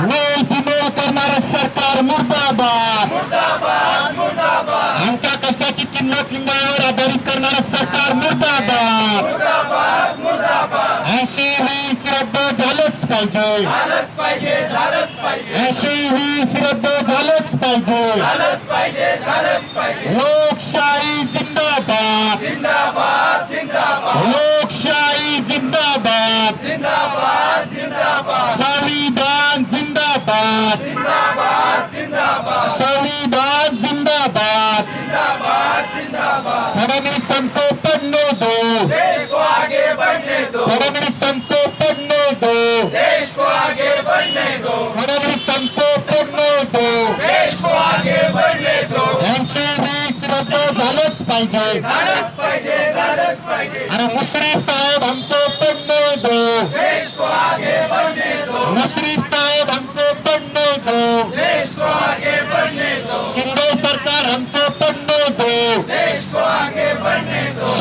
Male female करणारं सरकार मुर्दाबाद. आमच्या कष्टाची किंमत लिंगावर आधारित करणारं सरकार मुर्दाबाद. ऐंशी वीस रद्द झालंच पाहिजे. ऐंशी वीस रद्द झालंच पाहिजे. लोकशाही जिंदाबाद. लोकशाही जिंदाबाद. फडणवीस हमको पढ़ने दो। देश को आगे बढ़ने दो। फडणवीस हमको पढ़ने दो। देश को आगे बढ़ने दो। फडणवीस हमको पढ़ने दो। देश को आगे बढ़ने दो। ऐंशी वीस रद्द झालंच पाहिजे। झालंच पाहिजे झालंच पाहिजे। अरे मुश्रीफ साहेब हमको पढ़ने दो। देश को आगे बढ़ने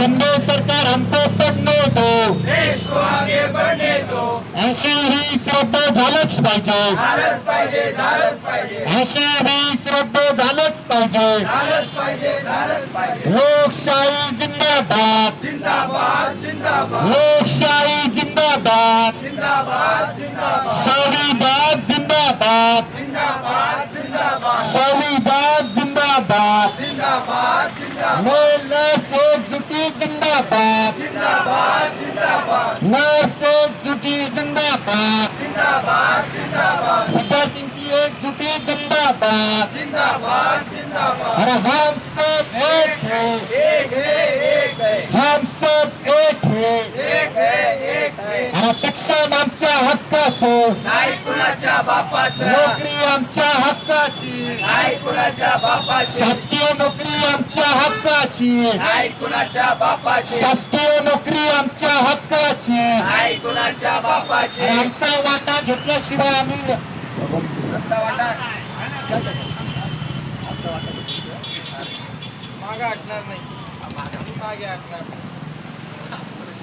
शिंदे सरकार हमको पढ़ने दो। देश को आगे बढ़ने दो। ऐंशी वीस रद्द झालंच पाहिजे। झालंच पाहिजे झालंच पाहिजे। ऐंशी वीस रद्द झालंच पाहिजे। झालंच पाहिजे झालंच पाहिजे। लोकशाही जिंदाबाद। जिंदाबाद जिंदाबाद। लोकशाही जिंदाबाद। जिंदाबाद जिंदाबाद। संविधान जिंदाबाद। जिंदाबाद जिंदाबाद। संविधान जिंदाबाद। जिंदाबाद जिंदाबाद। जिंदाबाद. जुटी जिंदाबाद. विद्यार्थ्यांची एक जुटी जिंदाबाद. अरे हम सब एक है हम सब एक है. शिक्षण आमच्या हक्काचं. नाही कुणाच्या बापाचं. नोकरी आमच्या हक्काची. नाही कुणाच्या बापाची. शासकीय नोकरी आमच्या हक्काची. नाही कुणाच्या बापाची. शासकीय नोकरी आमच्या हक्काची. नाही कुणाच्या बापाची. आमचा वाटा घेतल्याशिवाय आम्ही आमचा वाटा मागे हटणार नाही. मागे हटणार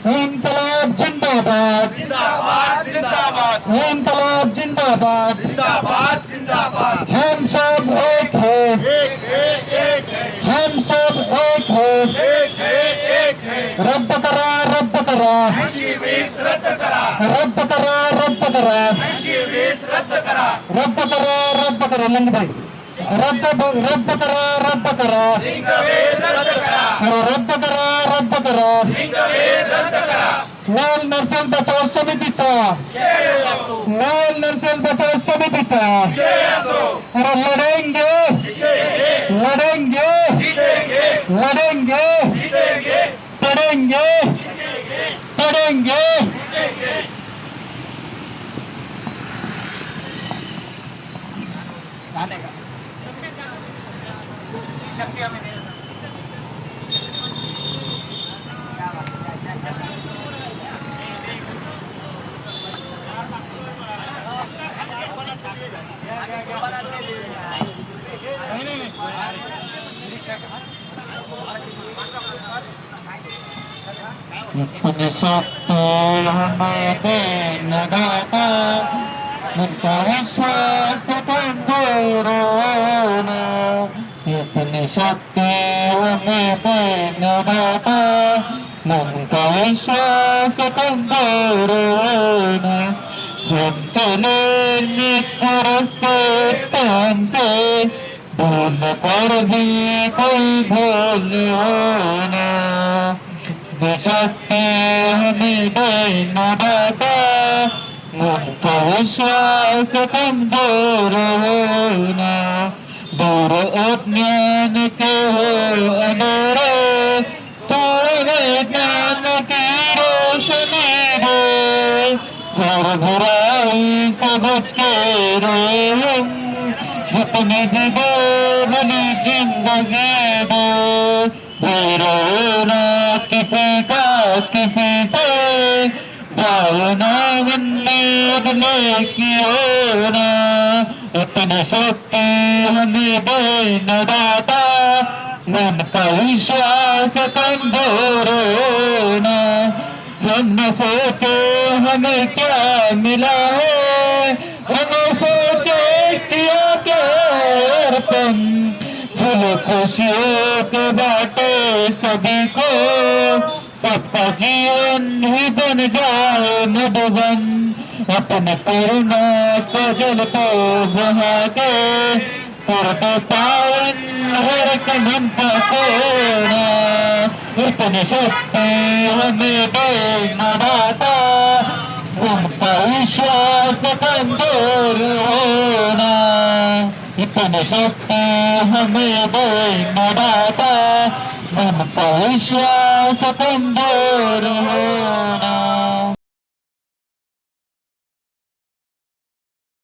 इन्कलाब जिंदाबाद। जिंदाबाद जिंदाबाद। इन्कलाब जिंदाबाद। जिंदाबाद जिंदाबाद। हम सब एक है। एक है एक है। हम सब एक है। एक है एक है। रद्द करा रद्द करा। रद्द करा। रद्द करा रद्द करा। रद्द करा। रद्द करा रद्द भाई रद्द रद्द करा रद्द करा। रद्द करा रद्द करा. नॉन नरसेल बचाव समितीचा नॉन नरसेल बचाव समितीचा अरे लढे శక్తి నంత విశ్వాస పందోరోన ఎంతలేని పురస్తే తాంసే ব্যাপার দিয়ে কই ভুলিও না বিষাক্তি আমি বই না বাবা মুক্ত বিশ্বাস কমজোর না দূর অজ্ঞান কেহ অনরে তোরে জ্ঞান কে রোশনি রে? ঘর ঘুরাই সবুজ কে রোম विश्वास कमज़ोर होना दूर अज्ञान के हो अंधेरे तो हमें ज्ञान की रोशनी दे घर बुराई समझ के रहे हम जितनी भी दो बनी ज़िंदगी दो फिरो ना किसी का किसी से जाओ ना उम्मीद लेके हो ना इतनी शक्ति हमें दे न दाता मन का विश्वास कमज़ोर होना हम सोचे हमें क्या मिला है खुशियों के बाटे सभी को। सबका जीवन ही बन जाए मधुबन। अपने पूर्णा को जल को बहा के पूर्ण पावन हर एक मन सोना। इतनी शक्ति हमें दे मनाता उनका विश्वास कमज़ोर होना। ഇപ്പനി സ്വപ്നമേ പോയി നടാത നമുക്ക് വിശ്വാസ കൊണ്ടോരുണ